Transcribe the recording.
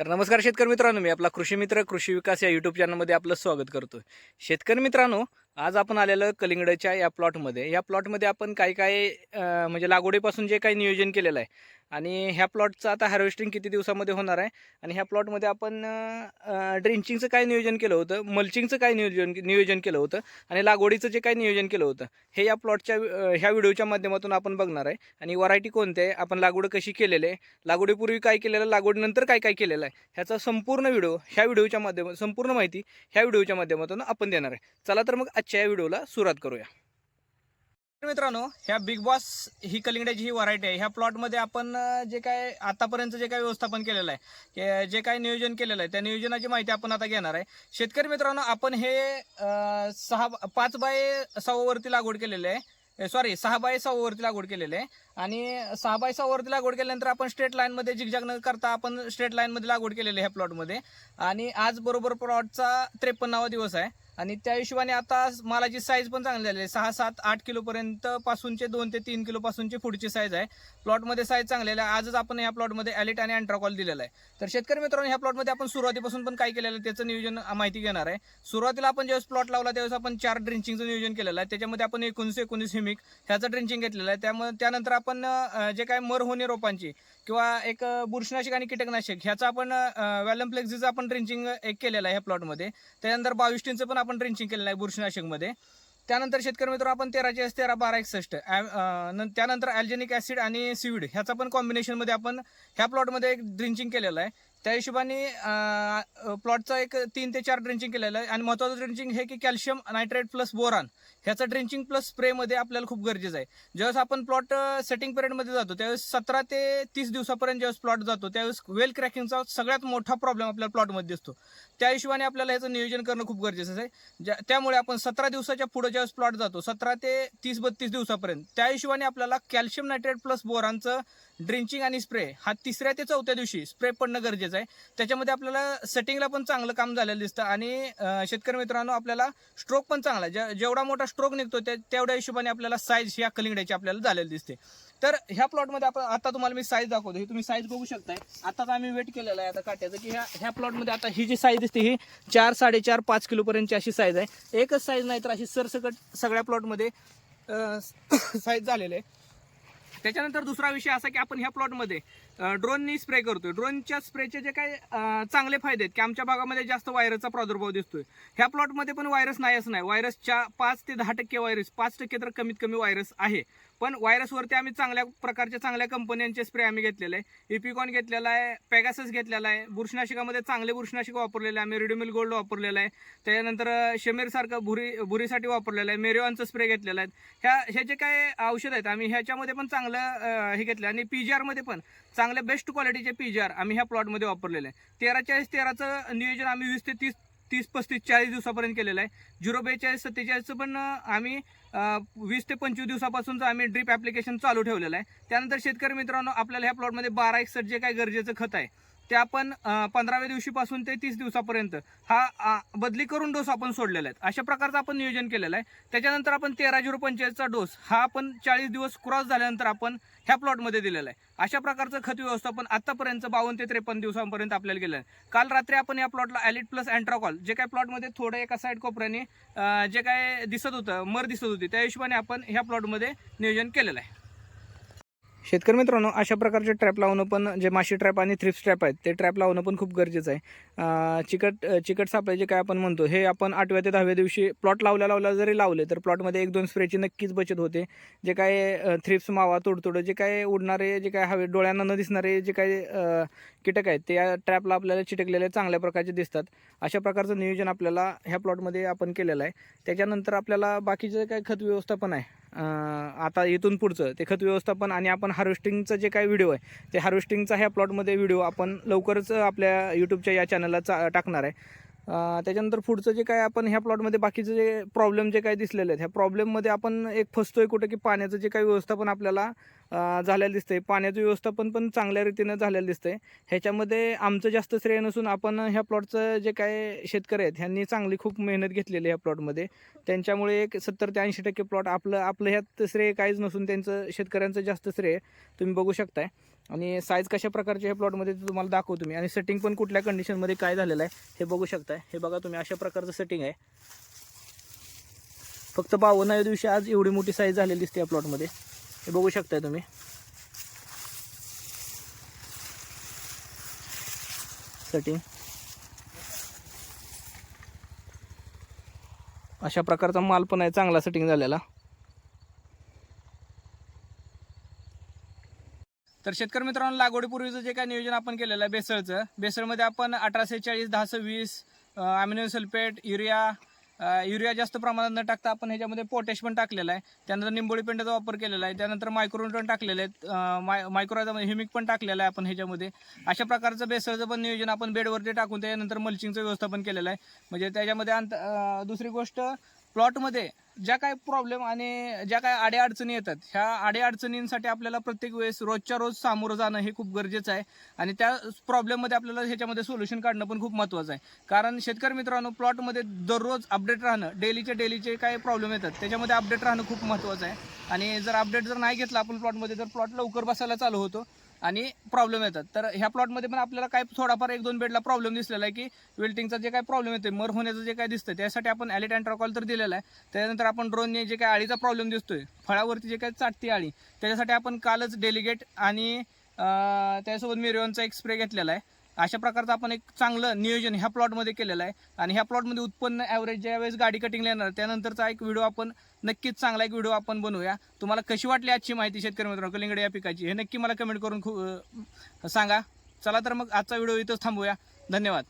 तर नमस्कार शेतकरी मित्रांनो मी आपला कृषी मित्र कृषी विकास या यूट्यूब चॅनलमध्ये आपलं स्वागत करतो शेतकरी मित्रांनो आज आपण आलेलं कलिंगडच्या या प्लॉटमध्ये या प्लॉटमध्ये आपण काही काही म्हणजे लागवडीपासून जे काही नियोजन केलेलं आहे आणि ह्या प्लॉटचं आता हार्वेस्टिंग किती दिवसामध्ये होणार आहे? आणि ह्या प्लॉटमध्ये आपण ड्रिंचिंगचं काय नियोजन केलं होतं? मल्चिंगचं काय नियोजन नियोजन केलं होतं? आणि लागवडीचं जे काय नियोजन केलं होतं? हे या प्लॉटच्या ह्या व्हिडिओच्या माध्यमातून आपण बघणार आहे. आणि व्हरायटी कोणते आहे? आपण लागवड कशी केलेली आहे? लागवडीपूर्वी काय केलेलं लागवडीनंतर काय काय केलेलं आहे? ह्याचा संपूर्ण व्हिडिओ ह्या व्हिडिओच्या माध्यमातून संपूर्ण माहिती ह्या व्हिडिओच्या माध्यमातून आपण देणार आहे. चला तर मग आजच्या या व्हिडिओला सुरुवात करूया. मित्रांनो ह्या बिग बॉस ही कलिंगड्याची ही व्हरायटी आहे. ह्या प्लॉटमध्ये आपण जे काय आतापर्यंत जे काय व्यवस्थापन केलेलं आहे जे काय नियोजन केलेलं आहे त्या नियोजनाची माहिती आपण आता घेणार आहे. शेतकरी मित्रांनो आपण हे सहा पाच बाय सहावरती लागवड केलेलं आहे. सॉरी सहा बाय सहावरती लागवड केलेलं आहे. आणि सहा बाय सहावरती लागवड केल्यानंतर आपण स्ट्रेट लाईनमध्ये जिगजाग न करता आपण स्ट्रेट लाईनमध्ये लागवड केलेली आहे ह्या प्लॉटमध्ये आणि आज बरोबर प्लॉटचा त्रेपन्नावा दिवस आहे. आणि त्या हिशोबाने आता मालाची साईज पण चांगली झाली आहे. सहा सात आठ किलोपर्यंत पासूनचे दोन ते तीन किलो पासूनची पुढची साईज आहे. प्लॉटमध्ये साईज चांगलेला आहे. आजच आपण या प्लॉटमध्ये ॲलिट आणि अँट्राकॉल दिलेला आहे. तर शेतकरी मित्रांनो ह्या प्लॉटमध्ये आपण सुरुवातीपासून पण काय केलेलं आहे त्याचं नियोजन माहिती घेणार आहे. सुरुवातीला आपण ज्यावेळेस प्लॉट लावला त्यावेळेस आपण चार ड्रिंचिंगचं नियोजन केलेलं आहे. त्याच्यामध्ये आपण एकोणीस एकोणीस हिमिक ह्याचं ड्रिंचिंग घेतलेलं आहे. त्यामुळे त्यानंतर आपण जे काय मर होणे रोपांची किंवा एक बुरशीनाशक आणि कीटकनाशक ह्याचा आपण वॅलम फ्लेक्झीचं आपण ड्रिंचिंग एक केलेलं आहे ह्या प्लॉटमध्ये. त्यानंतर बावीस टीनचं पण आपण ड्रिंचिंग केलेलं आहे बुरशीनाशकमध्ये. त्यानंतर शेतकरी मित्र आपण तेराचे तेरा बारा एकसष्ट ॲ- त्यानंतर अल्जेनिक ॲसिड आणि सिविड ह्याचा पण कॉम्बिनेशनमध्ये आपण ह्या प्लॉटमध्ये एक ड्रिंचिंग केलेलं आहे. त्या हिशोबाने प्लॉटचा एक तीन ते चार ड्रिंचिंग केलेलं आहे. आणि महत्त्वाचं ड्रिंचिंग हे की कॅल्शियम नायट्रेट प्लस बोरान ह्याचं ड्रिंचिंग प्लस स्प्रेमध्ये आपल्याला खूप गरजेचं आहे. ज्यावेळेस आपण प्लॉट सेटिंग पिरियडमध्ये जातो त्यावेळेस सतरा ते तीस दिवसापर्यंत ज्यावेळेस प्लॉट जातो त्यावेळेस वेल क्रॅकिंगचा सगळ्यात मोठा प्रॉब्लेम आपल्याला प्लॉटमध्ये दिसतो. त्या हिशोबाने आपल्याला ह्याचं नियोजन करणं खूप गरजेचं आहे. ज्या त्यामुळे आपण सतरा दिवसाच्या पुढे ज्यावेळेस प्लॉट जातो सतरा ते तीस बत्तीस दिवसापर्यंत त्या हिशोबाने आपल्याला कॅल्शियम नायट्रेट प्लस बोरांचं ड्रिंचिंग आणि स्प्रे हा तिसऱ्या ते चौथ्या दिवशी स्प्रे पडणं गरजेचं आहे. त्याच्यामध्ये आपल्याला सेटिंगला पण चांगलं काम झालेलं दिसतं आणि शेतकरी मित्रांनो आपल्याला स्ट्रोक पण चांगला आहे. जे- जेवढा मोठा स्ट्रोक निघतो त्या तेवढ्या हिशोबाने आपल्याला साईज ह्या कलिंगड्याची आपल्याला झालेली दिसते. तर ह्या प्लॉटमध्ये आपण आता तुम्हाला मी साईज दाखवतो. ही तुम्ही साईज बघू शकताय. आताच आम्ही वेट केलेला आहे आता काट्याचं की ह्या ह्या प्लॉटमध्ये आता ही जी साईज दिसते ही चार साडेचार पाच किलोपर्यंतची अशी साईज आहे. एकच साईज नाही तर अशी सरसकट सगळ्या प्लॉटमध्ये साईज झालेलं आहे. त्याच्यानंतर दुसरा विषय असा की आपण ह्या प्लॉटमध्ये ड्रोननी स्प्रे करतोय. ड्रोनच्या स्प्रेचे जे काही चांगले फायदे आहेत की आमच्या भागामध्ये जास्त व्हायरसचा प्रादुर्भाव दिसतोय. ह्या प्लॉटमध्ये पण व्हायरस नाही असं नाही. व्हायरसच्या पाच ते दहा टक्के व्हायरस पाच टक्के तर कमीत कमी व्हायरस आहे. पण व्हायरसवरती आम्ही चांगल्या प्रकारच्या चांगल्या कंपन्यांचे स्प्रे आम्ही घेतलेले आहे. इपिकॉन घेतलेला आहे पॅगासस घेतलेला आहे. बुरशीनाशकामध्ये चांगले बुरशीनाशक वापरलेलं आहे. आम्ही रेडिमिल गोल्ड वापरलेलं आहे. त्याच्यानंतर शेमेरसारखं भुरी भुरीसाठी वापरलेलं आहे. मेरिओनचं स्प्रे घेतलेला आहे. ह्या हे जे काय औषध आहेत आम्ही ह्याच्यामध्ये पण चांगलं हे घेतलं आणि पी जी आरमध्ये पण चांगल्या बेस्ट क्वालिटीचे पी जी आर आम्ही ह्या प्लॉटमध्ये वापरलेले आहे. तेरा चाळीस तेराचं नियोजन आम्ही वीस ते तीस तीस पस्तीस चाळीस दिवसापर्यंत केलेलं आहे. झिरो बेचाळीस सत्तेचाळीसचं पण आम्ही वीस ते पंचवीस दिवसापासूनचं आम्ही ड्रीप ॲप्लिकेशन चालू ठेवलेलं आहे. त्यानंतर शेतकरी मित्रांनो आपल्याला ह्या प्लॉटमध्ये बारा एकसठ जे काही गरजेचं खत आहे ते आपण पंधराव्या दिवशीपासून ते तीस दिवसापर्यंत हा आ, बदली करून डोस आपण सोडलेला आहे. अशा प्रकारचं आपण नियोजन केलेलं आहे. त्याच्यानंतर आपण तेरा झिरो पंचेचाळीसचा डोस हा आपण चाळीस दिवस क्रॉस झाल्यानंतर आपण ह्या प्लॉटमध्ये दिलेला आहे. अशा प्रकारचं खत व्यवस्थापन आतापर्यंत बावन्न ते त्रेपन्न दिवसांपर्यंत आपल्याला गेलं आहे. काल रात्री आपण या प्लॉटला ॲलिट प्लस अँट्राकॉल जे काय प्लॉटमध्ये थोडं एका साईड कोपऱ्याने जे काय दिसत होतं मर दिसत होती त्या हिशोबाने आपण ह्या प्लॉटमध्ये नियोजन केलेलं आहे. शेतकरी मित्रांनो अशा प्रकारचे ट्रॅप लावणं पण जे माशी ट्रॅप आणि थ्रिप्स ट्रॅप आहेत ते ट्रॅप लावणं पण खूप गरजेचं आहे. चिकट चिकट सापळे जे काय आपण म्हणतो हे आपण आठव्या ते दहाव्या दिवशी प्लॉट लावल्या लावल्या जरी लावले तर प्लॉटमध्ये एक दोन स्प्रेची नक्कीच बचत होते. जे काय थ्रिप्स मावा तोडतोडं जे काय उडणारे जे काय हवे डोळ्यांना न दिसणारे जे काय कीटक आहेत ते या ट्रॅपला आपल्याला चिटकलेले चांगल्या प्रकारचे दिसतात. अशा प्रकारचं नियोजन आपल्याला ह्या प्लॉटमध्ये आपण केलेलं आहे. त्याच्यानंतर आपल्याला बाकीचं काय खत व्यवस्थापन आहे आता इथून पुढचं ते खत व्यवस्थापन आणि आपण हार्वेस्टिंगचं जे काही व्हिडिओ आहे ते हार्वेस्टिंगचा ह्या प्लॉटमध्ये व्हिडिओ आपण लवकरच आपल्या यूट्यूबच्या या चॅनलला चा टाकणार आहे. त्याच्यानंतर पुढचं जे काय आपण ह्या प्लॉटमध्ये बाकीचे जे प्रॉब्लेम जे काही दिसलेले आहेत ह्या प्रॉब्लेममध्ये आपण एक फसतोय कुठं की पाण्याचं जे काही व्यवस्थापन आपल्याला झालेलं दिसतंय. पाण्याचं व्यवस्थापन पण चांगल्या रीतीनं झालेलं दिसतंय. ह्याच्यामध्ये आमचं जास्त श्रेय नसून आपण ह्या प्लॉटचं जे काय शेतकरी आहेत ह्यांनी चांगली खूप मेहनत घेतलेली आहे ह्या प्लॉटमध्ये. त्यांच्यामुळे एक सत्तर ते ऐंशी टक्के प्लॉट आपलं आपलं ह्यात श्रेय काहीच नसून त्यांचं शेतकऱ्यांचं जास्त श्रेय तुम्ही बघू शकताय. आणि साईज कशा प्रकारचे हे प्लॉटमध्ये ते तुम्हाला दाखवू तुम्ही आणि सेटिंग पण कुठल्या कंडिशनमध्ये काय झालेलं आहे हे बघू शकताय. हे बघा तुम्ही अशा प्रकारचं सेटिंग आहे. फक्त बावन्नाव्या दिवशी आज एवढी मोठी साईज झालेली दिसते या प्लॉटमध्ये हे बघू शकताय तुम्ही. सेटिंग अशा प्रकारचा माल पण आहे चांगला सेटिंग झालेला. तर शेतकरी मित्रांनो लागवडीपूर्वीचं जे काय नियोजन आपण केलेलं आहे बेसळचं बेसळमध्ये आपण अठराशे चाळीस दहा सव्वीस अमिनो सल्फेट युरिया युरिया जास्त प्रमाणात न टाकता आपण ह्याच्यामध्ये पोटॅश पण टाकलेलं आहे. त्यानंतर निंबोळी पेंडाचा वापर केलेला आहे. त्यानंतर मायक्रोन्यूट्रन टाकलेले आहेत. माय मायक्रोचा ह्युमिक पण टाकलेला आहे आपण ह्याच्यामध्ये. अशा प्रकारचं बेसळचं पण नियोजन आपण बेडवरती टाकून त्यानंतर मल्चिंगचं व्यवस्थापन केलेलं आहे. म्हणजे त्याच्यामध्ये अंत दुसरी गोष्ट प्लॉटमध्ये ज्या काय प्रॉब्लेम आणि ज्या काय आड्या अडचणी येतात ह्या आड्या अडचणींसाठी आपल्याला प्रत्येक वेळेस रोजच्या रोज सामोरं जाणं हे खूप गरजेचं आहे. आणि त्या प्रॉब्लेममध्ये आपल्याला ह्याच्यामध्ये सोल्युशन काढणं पण खूप महत्त्वाचं आहे. कारण शेतकरी मित्रांनो प्लॉटमध्ये दररोज अपडेट राहणं डेलीचे डेलीचे काय प्रॉब्लेम येतात त्याच्यामध्ये अपडेट राहणं खूप महत्त्वाचं आहे. आणि जर अपडेट जर नाही घेतला आपण प्लॉटमध्ये तर प्लॉट लवकर बसायला चालू होतो. आणि प्रॉब्लेम येतात. तर ह्या प्लॉटमध्ये पण आपल्याला काय थोडाफार एक दोन बेडला प्रॉब्लेम दिसलेला आहे की वेल्टिंगचा जे काय प्रॉब्लेम येतोय मर होण्याचं जे काय दिसतं त्यासाठी आपण ॲलिट अँट्रॉकॉल तर दिलेला आहे. त्यानंतर आपण ड्रोनने जे काय अळीचा प्रॉब्लेम दिसतोय फळावरती जे काय चाटती आळी त्याच्यासाठी आपण कालच डेलिगेट आणि त्यासोबत मिरिओनचा एक स्प्रे घेतलेला आहे. अशा प्रकारचं आपण एक चांगलं नियोजन ह्या प्लॉटमध्ये केलेलं आहे. आणि ह्या प्लॉटमध्ये उत्पन्न ॲव्हरेज ज्यावेळेस गाडी कटिंगला येणार त्यानंतरचा एक व्हिडिओ आपण नक्कीच चांगला एक व्हिडिओ आपण बनवूया. तुम्हाला कशी वाटली आजची माहिती शेतकरी मित्रांनो कलिंगड या पिकाची? हे नक्की मला कमेंट करून खू- सांगा. चला तर मग आजचा व्हिडिओ इथंच थांबूया. धन्यवाद.